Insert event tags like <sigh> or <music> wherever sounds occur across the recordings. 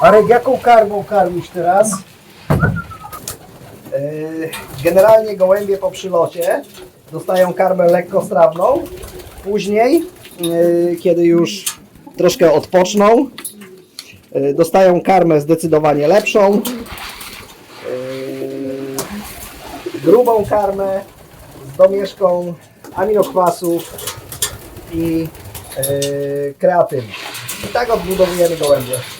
Arek, jaką karmą karmisz teraz? Yy, Generalnie gołębie po przylocie dostają karmę lekkostrawną. Później, yy, kiedy już troszkę odpoczną, yy, dostają karmę zdecydowanie lepszą. Grubą karmę z domieszką aminokwasów i yy, kreatyny. I tak odbudowujemy gołębie.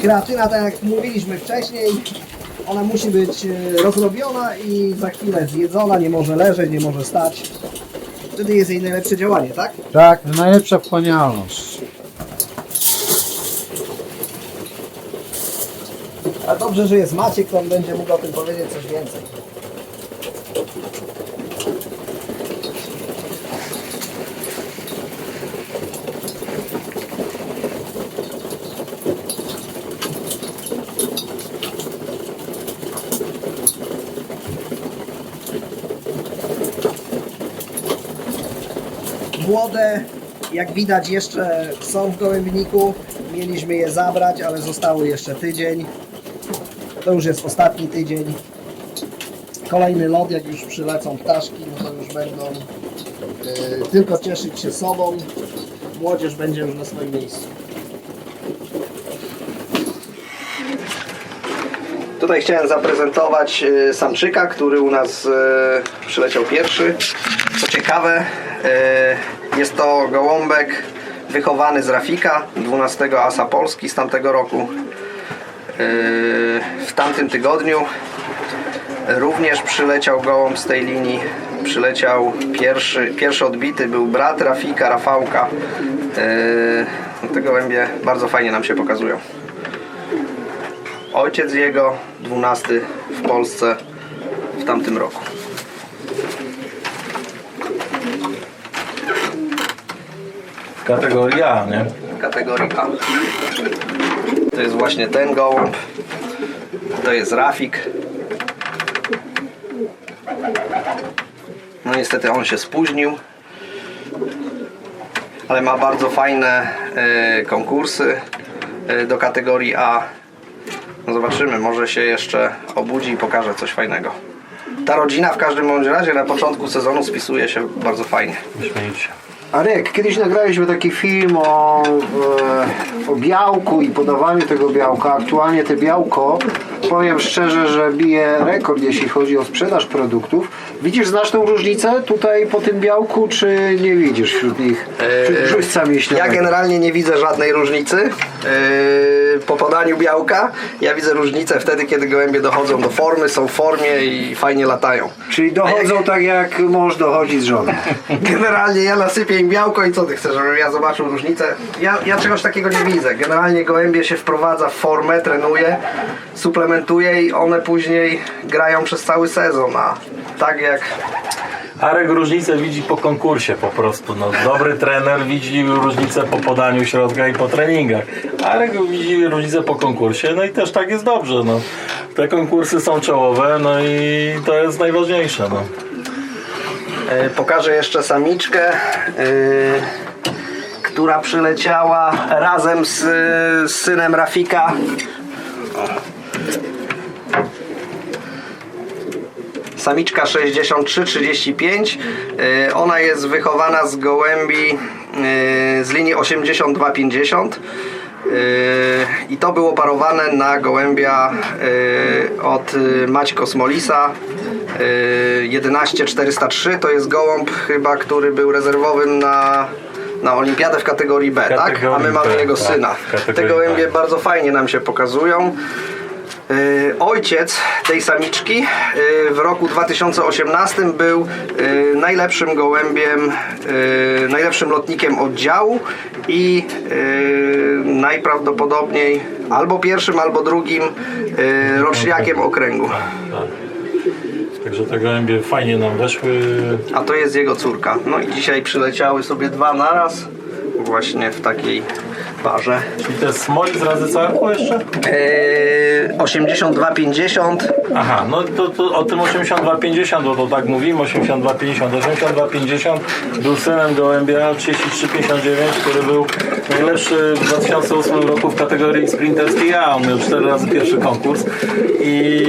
Kreatyna, tak jak mówiliśmy wcześniej, ona musi być e, rozrobiona i za chwilę zjedzona, nie może leżeć, nie może stać. Wtedy jest jej najlepsze działanie, tak? Tak, najlepsza wchłanialność. A dobrze, że jest Maciek, on będzie mógł o tym powiedzieć coś więcej. Młode, jak widać, jeszcze są w gołębniku. Mieliśmy je zabrać, ale zostały jeszcze tydzień. To już jest ostatni tydzień. Kolejny lot, jak już przylecą ptaszki, no to już będą e, tylko cieszyć się sobą. Młodzież będzie już na swoim miejscu. Tutaj chciałem zaprezentować e, samczyka, który u nas e, przyleciał pierwszy. Co ciekawe, jest to gołąbek wychowany z Rafika, 12 asa Polski z tamtego roku. E, W tamtym tygodniu również przyleciał gołąb z tej linii. Przyleciał pierwszy, pierwszy odbity, był brat Rafika, Rafałka. E, Te gołębie bardzo fajnie nam się pokazują. Ojciec jego, 12 w Polsce w tamtym roku. Kategoria A, nie? Kategorii A. To jest właśnie ten gołąb. To jest Rafik. No niestety on się spóźnił. Ale ma bardzo fajne e, konkursy e, do kategorii A. No zobaczymy, może się jeszcze obudzi i pokaże coś fajnego. Ta rodzina w każdym bądź razie na początku sezonu spisuje się bardzo fajnie. Śmiejcie. Arek, kiedyś nagraliśmy taki film o, e, o białku i podawaniu tego białka. Aktualnie te białko, powiem szczerze, że bije rekord, jeśli chodzi o sprzedaż produktów. Widzisz znaczną różnicę tutaj po tym białku, czy nie widzisz wśród nich? Wśród brzuszca Ja mięśniowego? generalnie nie widzę żadnej różnicy yy, po podaniu białka. Ja widzę różnicę wtedy, kiedy gołębie dochodzą do formy, są w formie i fajnie latają. Czyli dochodzą tak jak mąż dochodzi z żoną. <laughs> Generalnie ja nasypię im białko i co ty chcesz, żebym ja zobaczył różnicę? Ja, ja czegoś takiego nie widzę. Generalnie gołębie się wprowadza w formę, trenuje, suplementuje i one później grają przez cały sezon, a tak jak Arek różnicę widzi po konkursie po prostu. No, dobry trener widzi różnicę po podaniu środka i po treningach. Arek widzi różnicę po konkursie, no i też tak jest dobrze. No. Te konkursy są czołowe, no i to jest najważniejsze. No. E, Pokażę jeszcze samiczkę, e, która przyleciała razem z, z synem Rafika. Samiczka 63-35. E, Ona jest wychowana z gołębi e, z linii 82-50. E, I to było parowane na gołębia od e, Maćko Smolisa e, 11403. To jest gołąb chyba, który był rezerwowym na, na olimpiadę w kategorii B, tak? A Kategorii my mamy B, jego tak, syna. kategorii Te gołębie B. bardzo fajnie nam się pokazują. Yy, Ojciec tej samiczki yy, w roku 2018 był yy, najlepszym gołębiem, najlepszym lotnikiem oddziału i najprawdopodobniej albo pierwszym, albo drugim roczniakiem okręgu. Także te gołębie fajnie nam weszły. A to jest jego córka. No i dzisiaj przyleciały sobie dwa naraz właśnie w takiej parze. Czyli to jest smolic razy co jeszcze? Yy, 82,50 Aha, no to, to o tym 8250, bo to tak mówimy, 8250. 8250 był synem gołębia 3359, który był najlepszy w 2008 roku w kategorii sprinterskiej A. On miał 4 razy pierwszy konkurs i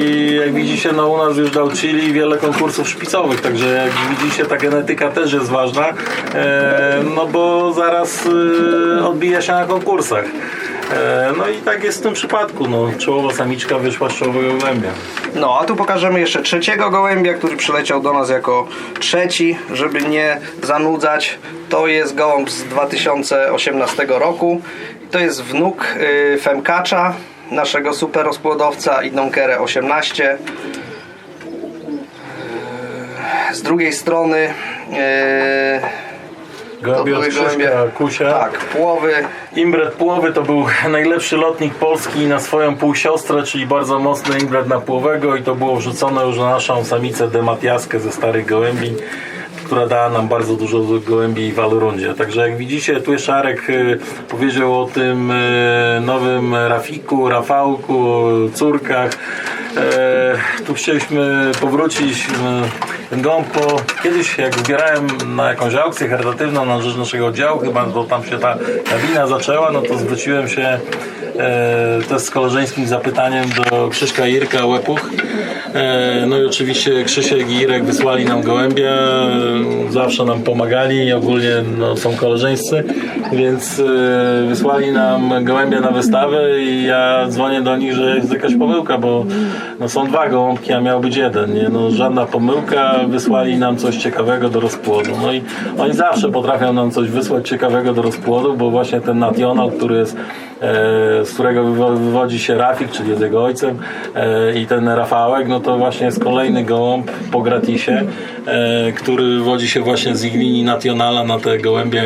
jak widzicie, no u nas już dał wiele konkursów szpicowych, także jak widzicie, ta genetyka też jest ważna, e, no bo zaraz e, odbija się na konkursach. E, No i tak jest w tym przypadku. No, czołowa samiczka wyszła z czołowego gołębia. No, a tu pokażemy jeszcze trzeciego gołębia, który przyleciał do nas jako trzeci, żeby nie zanudzać. To jest gołąb z 2018 roku. To jest wnuk y, Femkacza, naszego super rozpłodowca i Donkere 18. Y, Z drugiej strony y, Gołębie od były Krzyśka Kusia. tak, płowy. Imbret Płowy to był <laughs> najlepszy lotnik Polski na swoją półsiostrę, czyli bardzo mocny imbret na Płowego i to było wrzucone już na naszą samicę Dematiaskę ze starych gołębi która dała nam bardzo dużo gołębi w Alurundzie. Także jak widzicie, tu jeszcze Arek y, powiedział o tym y, nowym Rafiku, Rafałku, córkach. E, tu chcieliśmy powrócić. Ten po, kiedyś jak zbierałem na jakąś aukcję charytatywną na rzecz naszego oddziału, chyba to tam się ta kabina zaczęła, no to zwróciłem się e, też z koleżeńskim zapytaniem do Krzyśka i Irka Łepuch. E, no i oczywiście Krzysiek i Irek wysłali nam gołębia, e, zawsze nam pomagali ogólnie no, są koleżeńscy, więc e, wysłali nam gołębia na wystawę i ja dzwonię do nich, że jest jakaś pomyłka, bo no, są dwa gołąbki, a miał być jeden, nie? No, żadna pomyłka, wysłali nam coś ciekawego do rozpłodu. No i oni zawsze potrafią nam coś wysłać ciekawego do rozpłodu, bo właśnie ten national, który jest e, z którego wywo- wywodzi się Rafik, czyli jest jego ojcem e, i ten Rafałek, no to właśnie jest kolejny gołąb po gratisie, e, który wywodzi się właśnie z ich linii Nationala na te gołębie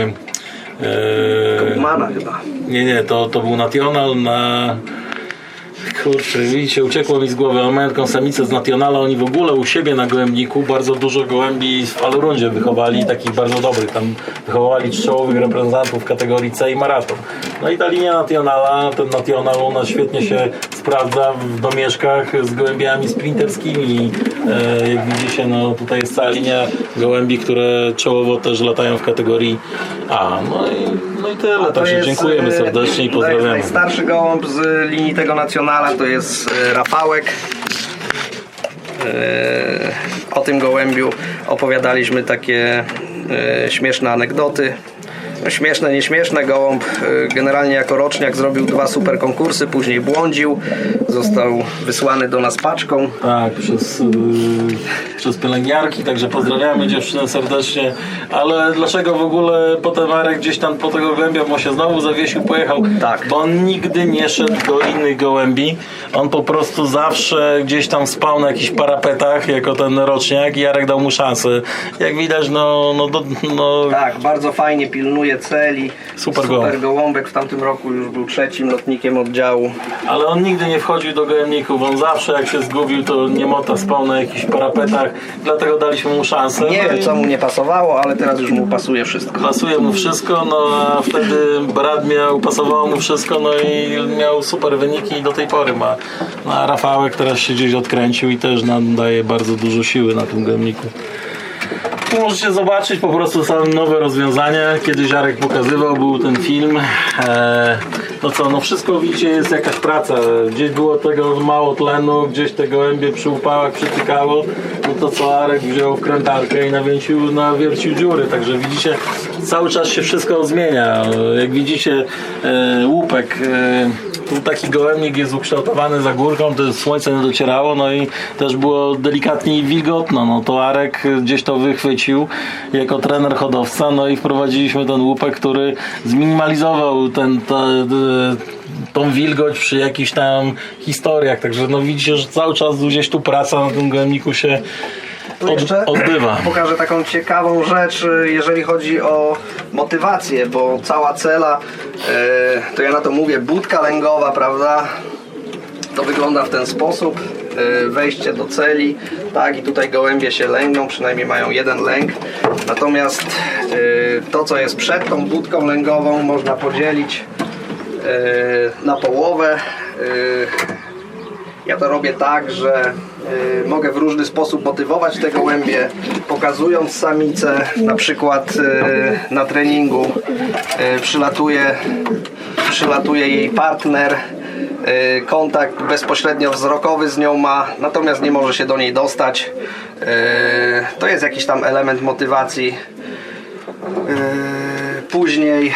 e, Mana chyba. nie, nie, to, to był National na... Kurczę, widzicie, uciekło mi z głowy. On taką samicę z Nationala. Oni w ogóle u siebie na gołębniku bardzo dużo gołębi w Alurundzie wychowali, takich bardzo dobrych. Tam wychowali czołowych reprezentantów kategorii C i maraton. No i ta linia Nationala, ten National u nas świetnie się sprawdza w domieszkach z gołębiami sprinterskimi. E, jak widzicie, no tutaj jest cała linia gołębi, które czołowo też latają w kategorii A. No i, no i tyle. Także dziękujemy e, serdecznie i pozdrawiamy. Najstarszy gołąb z linii tego nacjonala to jest e, Rafałek. E, O tym gołębiu opowiadaliśmy takie śmieszne anegdoty. No, śmieszne, nieśmieszne. Gołąb e, generalnie jako roczniak zrobił dwa super konkursy, później błądził. Został wysłany do nas paczką. Tak, przez, yy, przez pielęgniarki, także pozdrawiamy dziewczynę serdecznie. Ale dlaczego w ogóle potem Marek gdzieś tam po tego gołębia, bo się znowu zawiesił, pojechał? Tak. Bo on nigdy nie szedł do innych gołębi. On po prostu zawsze gdzieś tam spał na jakichś parapetach jako ten roczniak i Jarek dał mu szansę. Jak widać, no, no, no, no Tak, bardzo fajnie pilnuje celi. Super Super gołąb. gołąbek w tamtym roku już był trzecim lotnikiem oddziału. Ale on nigdy nie wchodził do gołębników. On zawsze jak się zgubił, to niemota spał na jakichś parapetach. Dlatego daliśmy mu szansę. Nie No wiem i- co mu nie pasowało, ale teraz już mu pasuje wszystko. Pasuje mu wszystko, no a wtedy brat miał, pasowało mu wszystko, no i miał super wyniki i do tej pory ma. No, a Rafałek teraz się gdzieś odkręcił i też nam daje bardzo dużo siły na tym gębniku. Tu możecie zobaczyć po prostu są nowe rozwiązania. Kiedyś Jarek pokazywał, był ten film. Eee, co, no wszystko widzicie jest jakaś praca. Gdzieś było tego mało tlenu, gdzieś te gołębie przy upałach przytykało. To co Arek wziął wkrętarkę i nawiercił, nawiercił dziury. Także widzicie, cały czas się wszystko zmienia. Jak widzicie, e, łupek. E, tu taki gołębnik jest ukształtowany za górką, to słońce nie docierało, no i też było delikatnie wilgotno. No to Arek gdzieś to wychwycił jako trener hodowca, no i wprowadziliśmy ten łupek, który zminimalizował ten, ta, tą wilgoć przy jakichś tam historiach. Także no widzicie, że cały czas gdzieś tu praca na tym gołębniku się Tu jeszcze od, odbywa. pokażę taką ciekawą rzecz, y, jeżeli chodzi o motywację, bo cała cela, e, to ja na to mówię, budka lęgowa, prawda? To wygląda w ten sposób. e, Wejście do celi, tak, i tutaj gołębie się lęgną, przynajmniej mają jeden lęk. Natomiast to, co jest przed tą budką lęgową, można podzielić na połowę. E, Ja to robię tak, że y, mogę w różny sposób motywować te gołębie, pokazując samicę, na przykład na treningu przylatuje, przylatuje jej partner, kontakt bezpośrednio wzrokowy z nią ma, natomiast nie może się do niej dostać. To jest jakiś tam element motywacji. Później,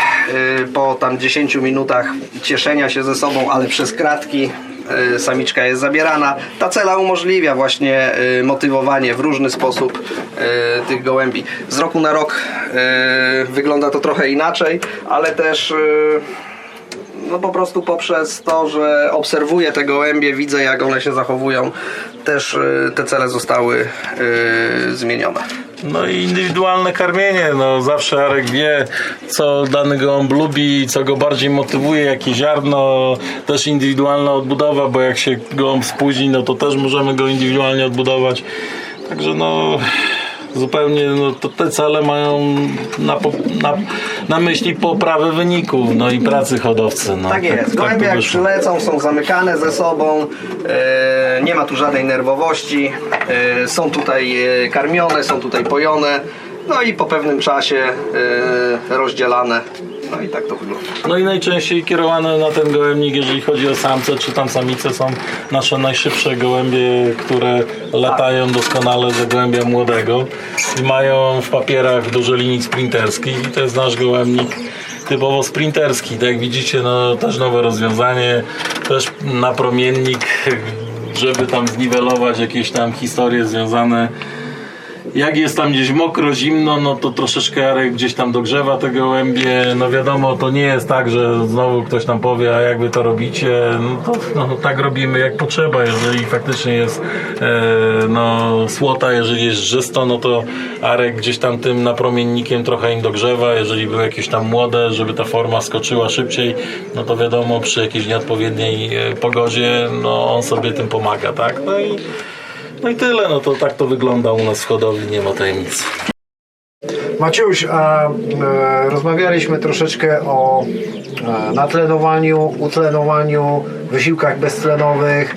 yy, po tam 10 minutach cieszenia się ze sobą, ale przez kratki, yy, samiczka jest zabierana. Ta cela umożliwia właśnie yy, motywowanie w różny sposób tych gołębi. Z roku na rok wygląda to trochę inaczej, ale też no po prostu poprzez to, że obserwuję te gołębie, widzę jak one się zachowują, też te cele zostały zmienione. No i indywidualne karmienie, no zawsze Arek wie, co dany gołąb lubi, co go bardziej motywuje, jakie ziarno, też indywidualna odbudowa, bo jak się gołąb spóźni, no to też możemy go indywidualnie odbudować. Także no zupełnie no, to te cele mają na, na, na myśli poprawę wyników, no i pracy hodowcy. No, Tak jest. to Gołębie jak wyszło. przylecą, są zamykane ze sobą, e, nie ma tu żadnej nerwowości, e, są tutaj e, karmione, są tutaj pojone, no i po pewnym czasie e, rozdzielane. No i tak to wygląda. No i najczęściej kierowane na ten gołębnik, jeżeli chodzi o samce czy tam samice, są nasze najszybsze gołębie, które latają doskonale za gołębia młodego i mają w papierach dużo linii sprinterskich i to jest nasz gołębnik typowo sprinterski. Tak jak widzicie, no też nowe rozwiązanie, też napromiennik, żeby tam zniwelować jakieś tam historie związane jak jest tam gdzieś mokro, zimno, no to troszeczkę Jarek gdzieś tam dogrzewa te gołębie. No wiadomo, to nie jest tak, że znowu ktoś tam powie, a jak wy to robicie, no to no, tak robimy jak potrzeba. Jeżeli faktycznie jest e, no, słota, jeżeli jest żysto, no to Arek gdzieś tam tym napromiennikiem trochę im dogrzewa. Jeżeli były jakieś tam młode, żeby ta forma skoczyła szybciej, no to wiadomo, przy jakiejś nieodpowiedniej e, pogodzie, no on sobie tym pomaga, tak? No i no i tyle, no to tak to wygląda u nas w hodowli, nie ma tajemnic. Maciuś, e, rozmawialiśmy troszeczkę o e, natlenowaniu, utlenowaniu, wysiłkach beztlenowych.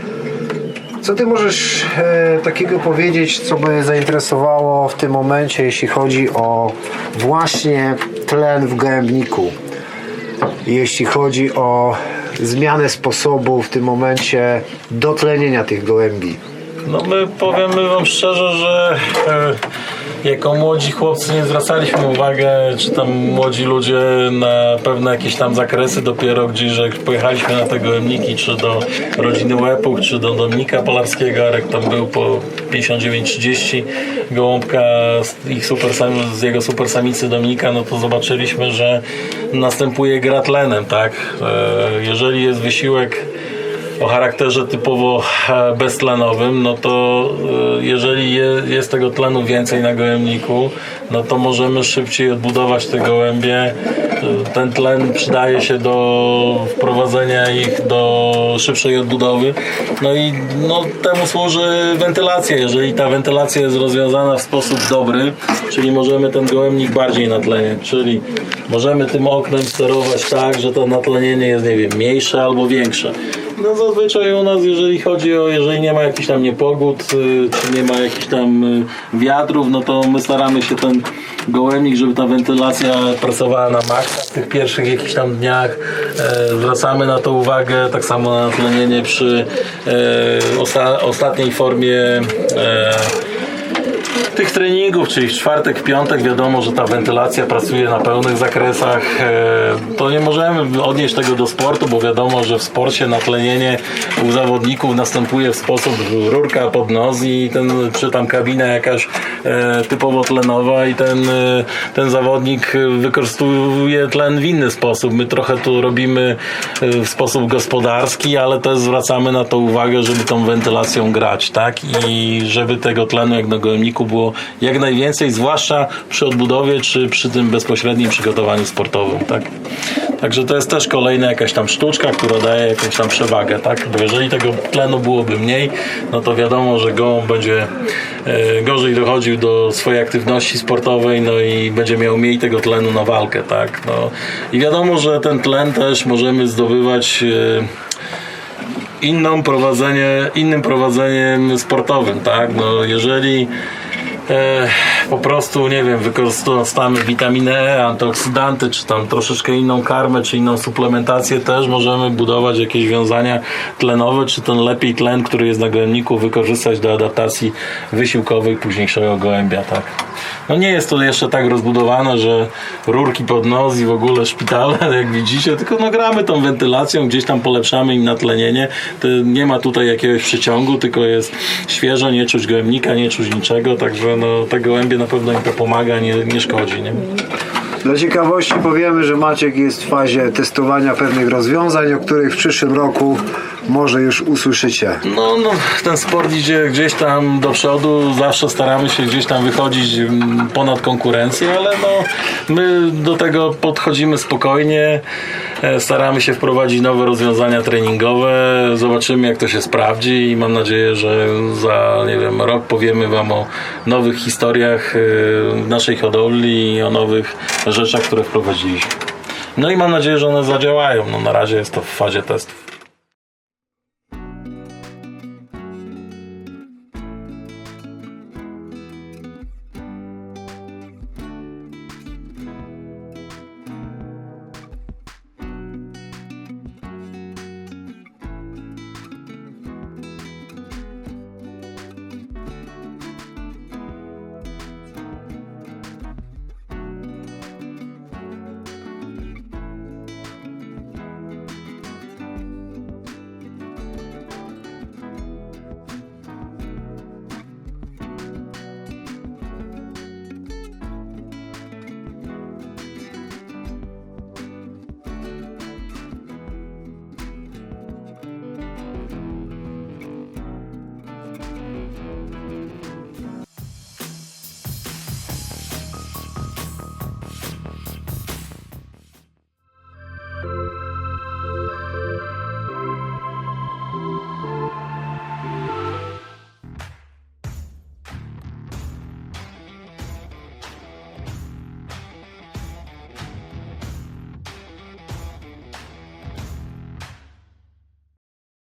Co ty możesz e, takiego powiedzieć, co by zainteresowało w tym momencie, jeśli chodzi o właśnie tlen w gołębniku? Jeśli chodzi o zmianę sposobu w tym momencie dotlenienia tych gołębi. No my powiemy wam szczerze, że e, jako młodzi chłopcy nie zwracaliśmy uwagi, czy tam młodzi ludzie na pewne jakieś tam zakresy dopiero gdzieś, że pojechaliśmy na te gołębniki, czy do rodziny Łepuch, czy do Dominika Polarskiego, Arek tam był po 59-30 gołąbka z, ich super, z jego super samicy Dominika, no to zobaczyliśmy, że następuje gra tlenem, tak? E, jeżeli jest wysiłek o charakterze typowo e, beztlenowym, no to e, jeżeli je, jest tego tlenu więcej na gołębniku, no to możemy szybciej odbudować te gołębie. E, Ten tlen przydaje się do wprowadzenia ich do szybszej odbudowy. No i no, temu służy wentylacja. Jeżeli ta wentylacja jest rozwiązana w sposób dobry, czyli możemy ten gołębnik bardziej natleniać, czyli możemy tym oknem sterować tak, że to natlenienie jest, nie wiem, mniejsze albo większe. No zazwyczaj u nas, jeżeli chodzi o, jeżeli nie ma jakichś tam niepogód, y, czy nie ma jakichś tam y, wiatrów, no to my staramy się ten gołębnik, żeby ta wentylacja pracowała na maksa w tych pierwszych jakichś tam dniach. E, zwracamy na to uwagę, tak samo na natlenienie przy e, osta- ostatniej formie e, tych treningów, czyli w czwartek, piątek wiadomo, że ta wentylacja pracuje na pełnych zakresach. E, To nie możemy odnieść tego do sportu, bo wiadomo, że w sporcie natlenienie u zawodników następuje w sposób rurka pod nos i ten, czy tam kabina jakaś e, typowo tlenowa i ten, e, ten zawodnik wykorzystuje tlen w inny sposób. My trochę tu robimy w sposób gospodarski, ale też zwracamy na to uwagę, żeby tą wentylacją grać, tak? I żeby tego tlenu jak na gołębniku było jak najwięcej, zwłaszcza przy odbudowie czy przy tym bezpośrednim przygotowaniu sportowym, tak? Także to jest też kolejna jakaś tam sztuczka, która daje jakąś tam przewagę, tak? Bo jeżeli tego tlenu byłoby mniej, no to wiadomo, że gołąb będzie e, gorzej dochodził do swojej aktywności sportowej, no i będzie miał mniej tego tlenu na walkę, tak? No i wiadomo, że ten tlen też możemy zdobywać e, inną prowadzenie, innym prowadzeniem sportowym, tak? No jeżeli e, po prostu, nie wiem, wykorzystamy witaminę E, antyoksydanty, czy tam troszeczkę inną karmę, czy inną suplementację, też możemy budować jakieś wiązania tlenowe, czy ten lepiej tlen, który jest na gołębniku, wykorzystać do adaptacji wysiłkowej późniejszego gołębia, tak? No nie jest to jeszcze tak rozbudowane, że rurki pod nos i w ogóle szpitale, <laughs> jak widzicie, tylko no gramy tą wentylacją, gdzieś tam polepszamy im natlenienie. To nie ma tutaj jakiegoś przyciągu, tylko jest świeżo, nie czuć gołębnika, nie czuć niczego, także no te gołębie na pewno im to pomaga, nie, nie szkodzi, nie? Dla ciekawości powiemy, że Maciek jest w fazie testowania pewnych rozwiązań, o których w przyszłym roku może już usłyszycie. No, no, ten sport idzie gdzieś tam do przodu, zawsze staramy się gdzieś tam wychodzić mm, ponad konkurencję, ale no, my do tego podchodzimy spokojnie, e, staramy się wprowadzić nowe rozwiązania treningowe, zobaczymy jak to się sprawdzi i mam nadzieję, że za, nie wiem, rok powiemy Wam o nowych historiach e, w naszej hodowli i o nowych rzeczach, które wprowadziliśmy. No i mam nadzieję, że one zadziałają. No, na razie jest to w fazie testów.